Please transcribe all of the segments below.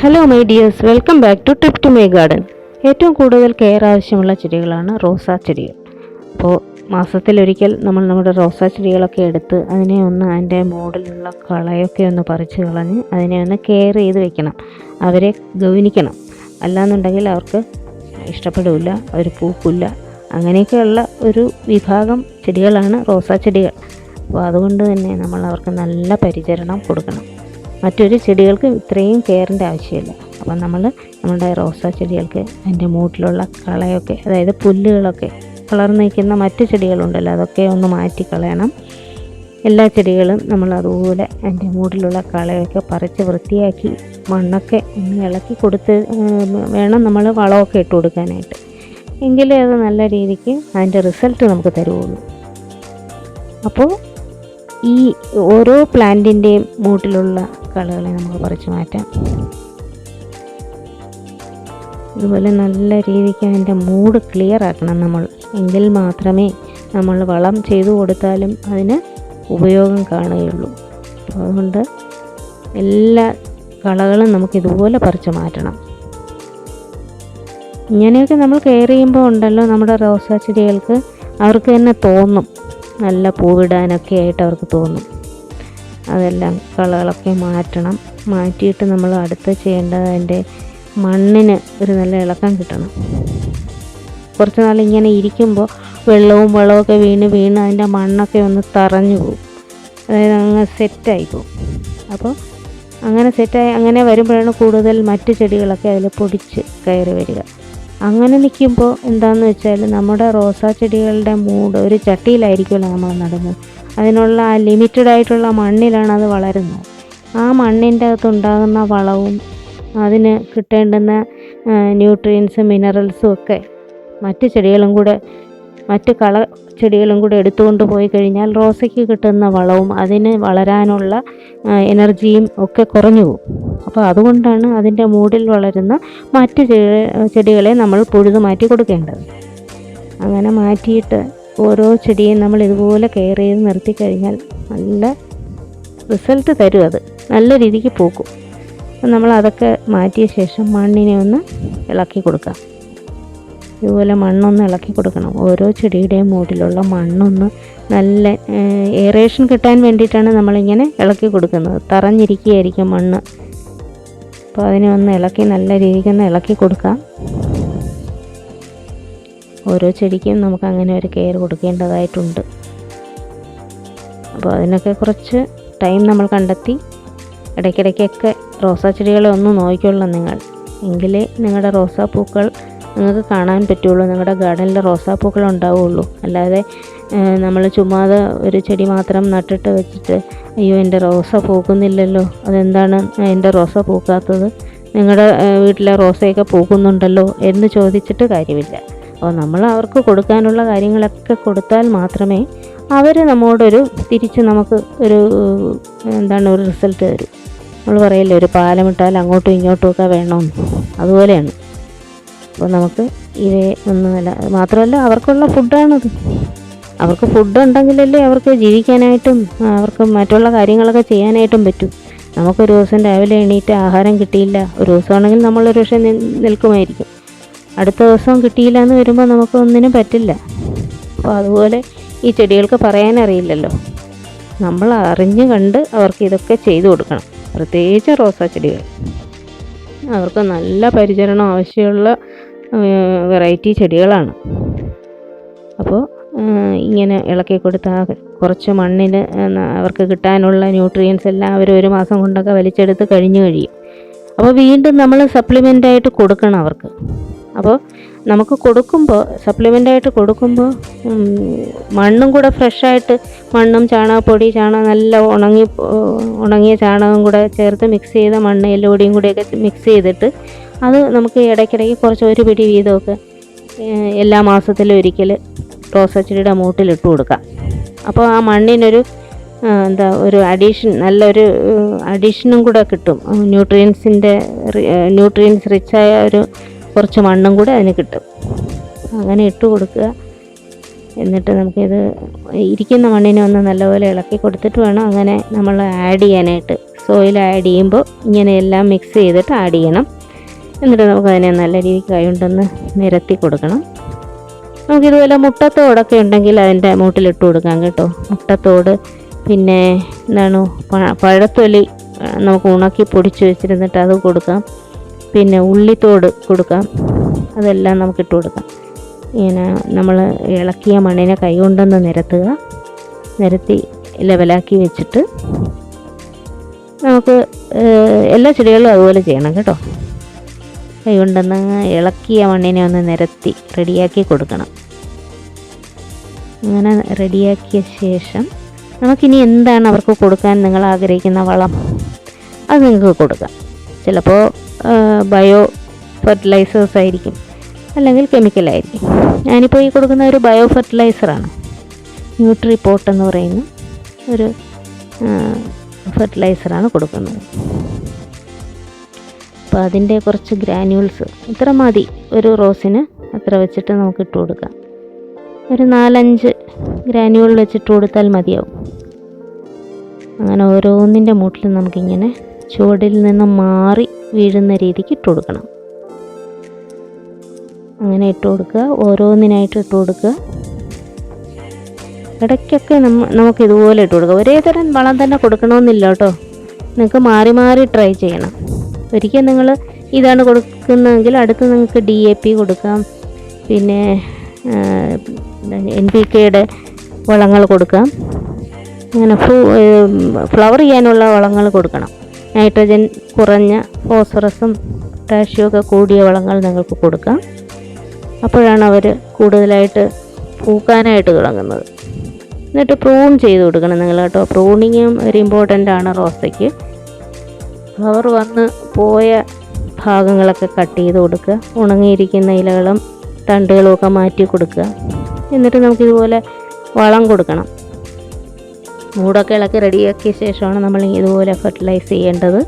Hello my dears welcome back to trip to my garden ഏറ്റവും കൂടുതൽ care ആവശ്യമുള്ള ചെടികളാണ് റോസാ ചെടികൾ. അപ്പോൾ മാസത്തിലൊരിക്കൽ നമ്മൾ നമ്മുടെ റോസാ ചെടികളൊക്കെ എടുത്ത് അതിനെ ഒന്ന് അതിന്റെ മോഡിലുള്ള കളയൊക്കെ ഒന്ന് പറിച്ച് കളഞ്ഞ് അതിനെ ഒന്ന് കെയർ ചെയ്ത് വെക്കണം. അവരെ ഗൗനിക്കണം. അല്ലാന്നുണ്ടെങ്കിൽ അവർക്ക് ഇഷ്ടപ്പെടില്ല അവർ പൂക്കില്ല. അങ്ങനെയൊക്കെയുള്ള ഒരു വിഭാഗം ചെടികളാണ് റോസാ ചെടികൾ. അപ്പോൾ അതുകൊണ്ട് തന്നെ നമ്മൾ അവർക്ക് നല്ല പരിചരണം കൊടുക്കണം. മറ്റൊരു ചെടികൾക്ക് ഇത്രയും കെയറിന്റെ ആവശ്യമില്ല. അപ്പം നമ്മൾ നമ്മുടെ റോസാ ചെടികൾക്ക് അതിന്റെ മൂട്ടിലുള്ള കളയൊക്കെ അതായത് പുല്ലുകളൊക്കെ വളർന്നു നിൽക്കുന്ന മറ്റ് ചെടികളുണ്ടല്ലോ അതൊക്കെ ഒന്ന് മാറ്റി കളയണം. എല്ലാ ചെടികളും നമ്മൾ അതുപോലെ അതിന്റെ മൂട്ടിലുള്ള കളയൊക്കെ പറിച്ച് വൃത്തിയാക്കി മണ്ണൊക്കെ ഒന്ന് ഇളക്കി കൊടുത്ത് വേണം നമ്മൾ വളമൊക്കെ ഇട്ട് കൊടുക്കാനായിട്ട്. എങ്കിലേ അത് നല്ല രീതിക്ക് അതിന്റെ റിസൾട്ട് നമുക്ക് തരുള്ളൂ അപ്പോൾ ഈ ഓരോ പ്ലാന്റിന്റെയും മൂട്ടിലുള്ള കളകളെ നമുക്ക് കുറച്ച് മാറ്റാം. ഇതുപോലെ നല്ല രീതിക്ക് അതിന്റെ മൂഡ് ക്ലിയർ ആക്കണം നമ്മൾ. എങ്കിൽ മാത്രമേ നമ്മൾ വളം ചെയ്തു കൊടുത്താലും അതിന് ഉപയോഗം കാണുകയുള്ളൂ. അപ്പോൾ അതുകൊണ്ട് എല്ലാ കളകളും നമുക്ക് ഇതുപോലെ പറിച്ചു മാറ്റണം. ഇങ്ങനെയൊക്കെ നമ്മൾ കെയർ ചെയ്യുമ്പോൾ ഉണ്ടല്ലോ നമ്മുടെ റോസാ ചെടികൾക്ക് അവർക്ക് തന്നെ തോന്നും. നല്ല പൂവിടാനൊക്കെ ആയിട്ട് അവർക്ക് തോന്നും. അതെല്ലാം കളകളൊക്കെ മാറ്റണം. മാറ്റിയിട്ട് നമ്മൾ അടുത്ത് ചെയ്യേണ്ടത് അതിന്റെ മണ്ണിന് ഒരു നല്ല ഇളക്കം കിട്ടണം. കുറച്ച് നാൾ ഇങ്ങനെ ഇരിക്കുമ്പോൾ വെള്ളവും വളമൊക്കെ വീണ് വീണ് അതിന്റെ മണ്ണൊക്കെ ഒന്ന് തറഞ്ഞു പോകും അതായത് അങ്ങ് സെറ്റായി പോകും അപ്പോൾ അങ്ങനെ സെറ്റായി അങ്ങനെ വരുമ്പോഴാണ് കൂടുതൽ മറ്റ് ചെടികളൊക്കെ അതിൽ പൊടിച്ച് കയറി വരിക. അങ്ങനെ നിൽക്കുമ്പോൾ എന്താണെന്ന് വെച്ചാൽ നമ്മുടെ റോസാ ചെടികളുടെ മൂട് ഒരു ചട്ടിയിലായിരിക്കുമല്ലോ നമ്മൾ നടുന്നത്. അതിനുള്ള ലിമിറ്റഡ് ആയിട്ടുള്ള മണ്ണിലാണ് അത് വളരുന്നത്. ആ മണ്ണിന്റെ അകത്തുണ്ടാകുന്ന വളവും അതിന് കിട്ടേണ്ടുന്ന ന്യൂട്രിയൻസും മിനറൽസും ഒക്കെ മറ്റ് ചെടികളും കൂടെ മറ്റ് കള ചെടികളും കൂടെ എടുത്തുകൊണ്ട് പോയി കഴിഞ്ഞാൽ റോസയ്ക്ക് കിട്ടുന്ന വളവും അതിന് വളരാനുള്ള എനർജിയും ഒക്കെ കുറഞ്ഞു പോകും. അപ്പോൾ അതുകൊണ്ടാണ് അതിന്റെ മൂടിൽ വളരുന്ന മറ്റ് ചെടികളെ നമ്മൾ പുഴുതു മാറ്റി കൊടുക്കേണ്ടത്. അങ്ങനെ മാറ്റിയിട്ട് ഓരോ ചെടിയും നമ്മൾ ഇതുപോലെ കെയർ ചെയ്ത് നിർത്തി കഴിഞ്ഞാൽ നല്ല റിസൾട്ട് തരും അത്. നല്ല രീതിക്ക് പൂക്കും. അപ്പം നമ്മൾ അതൊക്കെ മാറ്റിയ ശേഷം മണ്ണിനെ ഒന്ന് ഇളക്കി കൊടുക്കാം. ഇതുപോലെ മണ്ണൊന്ന് ഇളക്കി കൊടുക്കണം. ഓരോ ചെടിയുടെയും മൂട്ടിലുള്ള മണ്ണൊന്ന് നല്ല എയറേഷൻ കിട്ടാൻ വേണ്ടിയിട്ടാണ് നമ്മളിങ്ങനെ ഇളക്കി കൊടുക്കുന്നത്. തറഞ്ഞിരിക്കുകയായിരിക്കും മണ്ണ്. അപ്പോൾ അതിനെ ഒന്ന് ഇളക്കി നല്ല രീതിക്ക് ഒന്ന് ഇളക്കി കൊടുക്കാം. ഓരോ ചെടിക്കും നമുക്ക് അങ്ങനെ ഒരു കെയർ കൊടുക്കേണ്ടതായിട്ടുണ്ട്. അപ്പോൾ അതിനൊക്കെ കുറച്ച് ടൈം നമ്മൾ കണ്ടെത്തി. ഇടയ്ക്കിടയ്ക്കൊക്കെ റോസാ ചെടികളെ ഒന്ന് നോക്കിക്കൊള്ളണം നിങ്ങൾ. എങ്കിലേ നിങ്ങളുടെ റോസാപ്പൂക്കൾ നിങ്ങൾക്ക് കാണാൻ പറ്റുള്ളൂ. നിങ്ങളുടെ ഗാർഡനിൽ റോസാപ്പൂക്കൾ ഉണ്ടാവുള്ളൂ. അല്ലാതെ നമ്മൾ ചുമ്മാതെ ഒരു ചെടി മാത്രം നട്ടിട്ട് വെച്ചിട്ട് അയ്യോ എന്റെ റോസ പൂക്കുന്നില്ലല്ലോ. അതെന്താണ് എന്റെ റോസ പൂക്കാത്തത്? നിങ്ങളുടെ വീട്ടിലെ റോസയൊക്കെ പൂക്കുന്നുണ്ടല്ലോ എന്ന് ചോദിച്ചിട്ട് കാര്യമില്ല. അപ്പോൾ നമ്മൾ അവർക്ക് കൊടുക്കാനുള്ള കാര്യങ്ങളൊക്കെ കൊടുത്താൽ മാത്രമേ അവർ നമ്മോടൊരു തിരിച്ച് നമുക്ക് ഒരു എന്താണ് ഒരു റിസൾട്ട് തരും. നമ്മൾ പറയില്ലേ ഒരു പാലമിട്ടാൽ അങ്ങോട്ടും ഇങ്ങോട്ടും ഒക്കെ വേണമെന്ന്. അതുപോലെയാണ്. അപ്പോൾ നമുക്ക് ഇവയെ ഒന്ന് നല്ല മാത്രമല്ല അവർക്കുള്ള ഫുഡാണത്. അവർക്ക് ഫുഡ് ഉണ്ടെങ്കിലല്ലേ അവർക്ക് ജീവിക്കാനായിട്ടും അവർക്ക് മറ്റുള്ള കാര്യങ്ങളൊക്കെ ചെയ്യാനായിട്ടും പറ്റും. നമുക്കൊരു ദിവസം രാവിലെ എണീറ്റ് ആഹാരം കിട്ടിയില്ല. ഒരു ദിവസമാണെങ്കിൽ നമ്മളൊരു പക്ഷേ നിൽക്കുമായിരിക്കും. അടുത്ത ദിവസം കിട്ടിയില്ല എന്ന് വരുമ്പോൾ നമുക്ക് ഒന്നിനും പറ്റില്ല. അപ്പോൾ അതുപോലെ ഈ ചെടികൾക്ക് പറയാനറിയില്ലല്ലോ. നമ്മൾ അറിഞ്ഞ് കണ്ട് അവർക്ക് ഇതൊക്കെ ചെയ്തു കൊടുക്കണം. പ്രത്യേകിച്ച് റോസാ ചെടികൾ. അവർക്ക് നല്ല പരിചരണം ആവശ്യമുള്ള വെറൈറ്റി ചെടികളാണ്. അപ്പോൾ ഇങ്ങനെ ഇളക്കി കൊടുത്താൽ കുറച്ച് മണ്ണിൽ അവർക്ക് കിട്ടാനുള്ള ന്യൂട്രിയൻസ് എല്ലാം അവർ ഒരു മാസം കൊണ്ടൊക്കെ വലിച്ചെടുത്ത് കഴിഞ്ഞു കഴിയും. അപ്പോൾ വീണ്ടും നമ്മൾ സപ്ലിമെന്റായിട്ട് കൊടുക്കണം അവർക്ക്. അപ്പോൾ നമുക്ക് കൊടുക്കുമ്പോൾ സപ്ലിമെന്റായിട്ട് കൊടുക്കുമ്പോൾ മണ്ണും കൂടെ ഫ്രഷായിട്ട് മണ്ണും ചാണകപ്പൊടി ചാണകം നല്ല ഉണങ്ങി ഉണങ്ങിയ ചാണകം കൂടെ ചേർത്ത് മിക്സ് ചെയ്ത മണ്ണ് എല്ലോടിയും കൂടെയൊക്കെ മിക്സ് ചെയ്തിട്ട് അത് നമുക്ക് ഇടയ്ക്കിടയ്ക്ക് കുറച്ച് ഒരു പിടി വീതമൊക്കെ എല്ലാ മാസത്തിലും ഒരിക്കൽ റോസച്ചെടിയുടെ മൂട്ടിലിട്ട് കൊടുക്കാം. അപ്പോൾ ആ മണ്ണിനൊരു എന്താ ഒരു അഡീഷൻ നല്ലൊരു അഡീഷനും കൂടെ കിട്ടും. ന്യൂട്രിയൻസിന്റെ ന്യൂട്രിയൻസ് റിച്ചായ ഒരു കുറച്ച് മണ്ണും കൂടെ അതിന് കിട്ടും. അങ്ങനെ ഇട്ട് കൊടുക്കുക. എന്നിട്ട് നമുക്കിത് ഇരിക്കുന്ന മണ്ണിനെ ഒന്ന് നല്ലപോലെ ഇളക്കി കൊടുത്തിട്ട് വേണം അങ്ങനെ നമ്മൾ ആഡ് ചെയ്യാനായിട്ട്. സോയിൽ ആഡ് ചെയ്യുമ്പോൾ ഇങ്ങനെ എല്ലാം മിക്സ് ചെയ്തിട്ട് ആഡ് ചെയ്യണം. എന്നിട്ട് നമുക്ക് അതിനെ നല്ല രീതിക്ക് കൈകൊണ്ടൊന്ന് നിരത്തി കൊടുക്കണം. നമുക്കിതുപോലെ മുട്ടത്തോടൊക്കെ ഉണ്ടെങ്കിൽ അതിന്റെ മൂട്ടിലിട്ട് കൊടുക്കാം കേട്ടോ. മുട്ടത്തോട് പിന്നെ എന്താണ് പഴത്തൊലി നമുക്ക് ഉണക്കി പൊടിച്ച് വെച്ചിരുന്നിട്ട് അത് കൊടുക്കാം. പിന്നെ ഉള്ളിത്തോട് കൊടുക്കാം. അതെല്ലാം നമുക്ക് ഇട്ട് കൊടുക്കാം. ഇങ്ങനെ നമ്മൾ ഇളക്കിയ മണ്ണിനെ കൈ കൈകൊണ്ടൊന്ന് നിരത്തുക. നിരത്തി ലെവലാക്കി വെച്ചിട്ട് നമുക്ക് എല്ലാ ചെടികളും അതുപോലെ ചെയ്യണം കേട്ടോ. കൈ കൈകൊണ്ടൊന്ന് ഇളക്കിയ മണ്ണിനെ ഒന്ന് നിരത്തി റെഡിയാക്കി കൊടുക്കണം. അങ്ങനെ റെഡിയാക്കിയ ശേഷം നമുക്കിനി എന്താണ് അവർക്ക് കൊടുക്കാൻ നിങ്ങൾ ആഗ്രഹിക്കുന്ന വളം? അത് നിങ്ങൾക്ക് കൊടുക്കാം. ചിലപ്പോൾ ബയോ ഫെർട്ടിലൈസേഴ്സ് ആയിരിക്കും. അല്ലെങ്കിൽ കെമിക്കലായിരിക്കും ഞാനിപ്പോൾ ഈ കൊടുക്കുന്ന ഒരു ബയോ ഫെർട്ടിലൈസറാണ് ന്യൂട്രി പോട്ട് എന്ന് പറയുന്ന ഒരു ഫെർട്ടിലൈസറാണ് കൊടുക്കുന്നത്. അപ്പോൾ അതിന്റെ കുറച്ച് ഗ്രാന്യൂൾസ് ഇത്ര മതി. ഒരു റോസിന് അത്ര വെച്ചിട്ട് നമുക്ക് ഇട്ട് കൊടുക്കാം. ഒരു നാലഞ്ച് ഗ്രാന്യൂൾ വെച്ചിട്ട് കൊടുത്താൽ മതിയാവും. അങ്ങനെ ഓരോന്നിന്റെ മൂട്ടിലും നമുക്കിങ്ങനെ ചുവടിൽ നിന്ന് മാറി വീഴുന്ന രീതിക്ക് ഇട്ട് കൊടുക്കണം. അങ്ങനെ ഇട്ട് കൊടുക്കുക. ഓരോന്നിനായിട്ട് ഇട്ട് കൊടുക്കുക. ഇടയ്ക്കൊക്കെ നമ്മ നമുക്ക് ഇതുപോലെ ഇട്ട് കൊടുക്കുക. ഒരേ തരം വളം തന്നെ കൊടുക്കണമെന്നില്ല കേട്ടോ. നിങ്ങൾക്ക് മാറി മാറി ട്രൈ ചെയ്യണം. ഒരിക്കൽ നിങ്ങൾ ഇതാണ് കൊടുക്കുന്നതെങ്കിൽ അടുത്ത് നിങ്ങൾക്ക് ഡി എ പി കൊടുക്കാം. പിന്നെ എൻ പി കെയുടെ വളങ്ങൾ കൊടുക്കാം. അങ്ങനെ ഫ്ലവർ ചെയ്യാനുള്ള വളങ്ങൾ കൊടുക്കണം. നൈട്രജൻ കുറഞ്ഞ ഫോസ്ഫറസും പൊട്ടാഷ്യം ഒക്കെ കൂടിയ വളങ്ങൾ നിങ്ങൾക്ക് കൊടുക്കാം. അപ്പോഴാണ് അവർ കൂടുതലായിട്ട് പൂക്കാനായിട്ട് തുടങ്ങുന്നത്. എന്നിട്ട് പ്രൂൺ ചെയ്ത് കൊടുക്കണം നിങ്ങൾ കേട്ടോ. പ്രൂണിങ്ങും ഒരു ഇമ്പോർട്ടന്റ് ആണ് റോസയ്ക്ക്. ഫ്ലവർ വന്ന് പോയ ഭാഗങ്ങളൊക്കെ കട്ട് ചെയ്ത് കൊടുക്കുക. ഉണങ്ങിയിരിക്കുന്ന ഇലകളും തണ്ടുകളും ഒക്കെ മാറ്റി കൊടുക്കുക. എന്നിട്ട് നമുക്കിതുപോലെ വളം കൊടുക്കണം. മൂടൊക്കെ ഇളക്കി റെഡിയാക്കിയ ശേഷമാണ് നമ്മൾ ഇതുപോലെ ഫെർട്ടിലൈസ് ചെയ്യേണ്ടത്.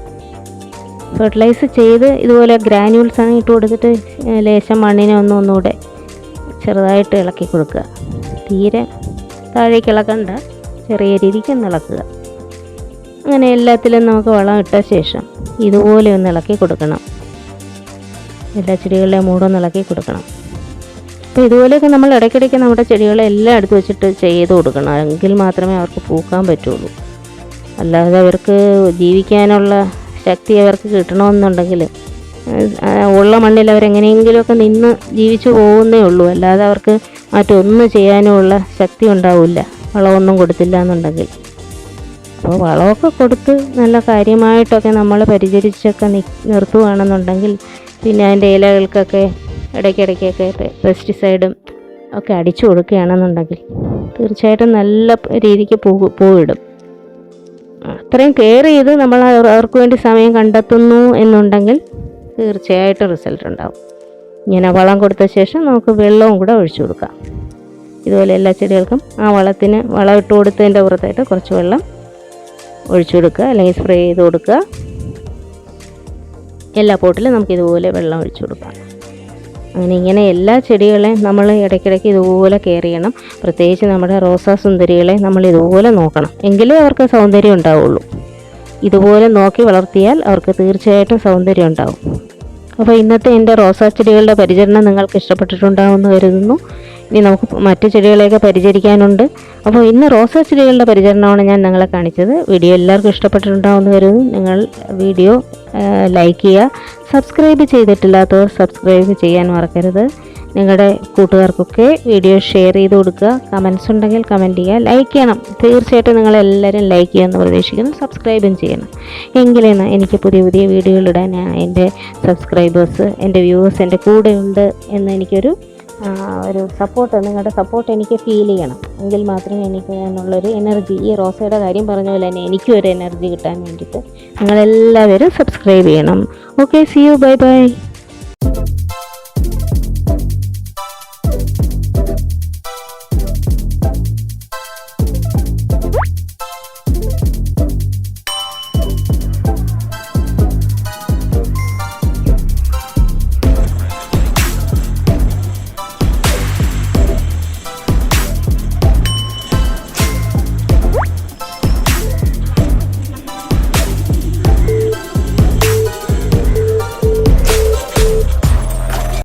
ഫെർട്ടിലൈസ് ചെയ്ത് ഇതുപോലെ ഗ്രാനുവൽസ് ആണ് ഇട്ട് കൊടുത്തിട്ട് ലേശം മണ്ണിനെ ഒന്ന് ഒന്നുകൂടെ ചെറുതായിട്ട് ഇളക്കി കൊടുക്കുക. തീരെ താഴേക്ക് ഇളക്കണ്ട ചെറിയ രീതിക്ക് ഒന്ന് ഇളക്കുക. അങ്ങനെ എല്ലാത്തിലും നമുക്ക് വളം ഇട്ട ശേഷം ഇതുപോലെ ഒന്ന് ഇളക്കി കൊടുക്കണം. എല്ലാ ചെടികളുടെയും മൂടൊന്ന് ഇളക്കി കൊടുക്കണം. അപ്പോൾ ഇതുപോലെയൊക്കെ നമ്മൾ ഇടയ്ക്കിടയ്ക്ക് നമ്മുടെ ചെടികളെ എല്ലാം എടുത്ത് വെച്ചിട്ട് ചെയ്ത് കൊടുക്കണം. എങ്കിൽ മാത്രമേ അവർക്ക് പൂക്കാൻ പറ്റുള്ളൂ. അല്ലാതെ അവർക്ക് ജീവിക്കാനുള്ള ശക്തി അവർക്ക് കിട്ടണമെന്നുണ്ടെങ്കിൽ ഉള്ള മണ്ണിൽ അവരെങ്ങനെയെങ്കിലുമൊക്കെ നിന്ന് ജീവിച്ചു പോകുന്നേ ഉള്ളൂ. അല്ലാതെ അവർക്ക് മറ്റൊന്നും ചെയ്യാനുമുള്ള ശക്തി ഉണ്ടാവില്ല. വളമൊന്നും കൊടുത്തില്ല എന്നുണ്ടെങ്കിൽ. അപ്പോൾ വളമൊക്കെ കൊടുത്ത് നല്ല കാര്യമായിട്ടൊക്കെ നമ്മൾ പരിചരിച്ചൊക്കെ നിർത്തുകയാണെന്നുണ്ടെങ്കിൽ പിന്നെ അതിന്റെ ഇലകൾക്കൊക്കെ ഇടയ്ക്കിടയ്ക്കൊക്കെ പെസ്റ്റിസൈഡും ഒക്കെ അടിച്ചു കൊടുക്കുകയാണെന്നുണ്ടെങ്കിൽ തീർച്ചയായിട്ടും നല്ല രീതിക്ക് പൂ പൂവിടും അത്രയും കെയർ ചെയ്ത് നമ്മൾ അവർ- അവർക്ക് വേണ്ടി സമയം കണ്ടെത്തുന്നു എന്നുണ്ടെങ്കിൽ തീർച്ചയായിട്ടും റിസൾട്ട് ഉണ്ടാവും. ഇങ്ങനെ വളം കൊടുത്ത ശേഷം നമുക്ക് വെള്ളവും കൂടെ ഒഴിച്ചു കൊടുക്കാം. ഇതുപോലെ എല്ലാ ചെടികൾക്കും ആ വളത്തിന് വളം ഇട്ട് കൊടുത്തതിന്റെ പുറത്തായിട്ട് കുറച്ച് വെള്ളം ഒഴിച്ചു കൊടുക്കുക അല്ലെങ്കിൽ സ്പ്രേ ചെയ്ത് കൊടുക്കുക. എല്ലാ പോട്ടിലും നമുക്ക് ഇതുപോലെ വെള്ളം ഒഴിച്ചു കൊടുക്കാം. അങ്ങനെ ഇങ്ങനെ എല്ലാ ചെടികളെയും നമ്മൾ ഇടയ്ക്കിടയ്ക്ക് ഇതുപോലെ കെയർ ചെയ്യണം. പ്രത്യേകിച്ച് നമ്മുടെ റോസാ സുന്ദരികളെ നമ്മൾ ഇതുപോലെ നോക്കണം. എങ്കിലേ അവർക്ക് സൗന്ദര്യം ഉണ്ടാവുള്ളൂ. ഇതുപോലെ നോക്കി വളർത്തിയാൽ അവർക്ക് തീർച്ചയായിട്ടും സൗന്ദര്യം ഉണ്ടാവും. അപ്പോൾ ഇന്നത്തെ എന്റെ റോസാ ചെടികളുടെ പരിചരണം നിങ്ങൾക്ക് ഇഷ്ടപ്പെട്ടിട്ടുണ്ടാവുമെന്ന് കരുതുന്നു. ഇനി നമുക്ക് മറ്റു ചെടികളെയൊക്കെ പരിചരിക്കാനുണ്ട്. അപ്പോൾ ഇന്ന് റോസാ ചെടികളുടെ പരിചരണമാണ് ഞാൻ നിങ്ങളെ കാണിച്ചത്. വീഡിയോ എല്ലാവർക്കും ഇഷ്ടപ്പെട്ടിട്ടുണ്ടാവുമെന്ന് കരുതുന്നു. നിങ്ങൾ വീഡിയോ ലൈക്ക് ചെയ്യുക. സബ്സ്ക്രൈബ് ചെയ്തിട്ടില്ലാത്തവർ സബ്സ്ക്രൈബ് ചെയ്യാൻ മറക്കരുത്. നിങ്ങളുടെ കൂട്ടുകാർക്കൊക്കെ വീഡിയോ ഷെയർ ചെയ്ത് കൊടുക്കുക. കമൻസ് ഉണ്ടെങ്കിൽ കമന്റ് ചെയ്യുക. ലൈക്ക് ചെയ്യണം. തീർച്ചയായിട്ടും നിങ്ങളെല്ലാവരും ലൈക്ക് ചെയ്യുമെന്ന് പ്രതീക്ഷിക്കുന്നു. സബ്സ്ക്രൈബും ചെയ്യണം. എങ്കിലേ ന- എനിക്ക് പുതിയ പുതിയ വീഡിയോകളിടാൻ എന്റെ സബ്സ്ക്രൈബേഴ്സ് എന്റെ വ്യൂവേഴ്സ് എന്റെ കൂടെ ഉണ്ട് എന്ന് എനിക്കൊരു ഒരു സപ്പോർട്ട് നിങ്ങളുടെ സപ്പോർട്ട് എനിക്ക് ഫീൽ ചെയ്യണം. എങ്കിൽ മാത്രമേ എനിക്ക് എന്നുള്ളൊരു എനർജി ഈ റോസയുടെ കാര്യം പറഞ്ഞ പോലെ തന്നെ എനിക്കും ഒരു എനർജി കിട്ടാൻ വേണ്ടിയിട്ട് നിങ്ങളെല്ലാവരും സബ്സ്ക്രൈബ് ചെയ്യണം. Okay see you bye bye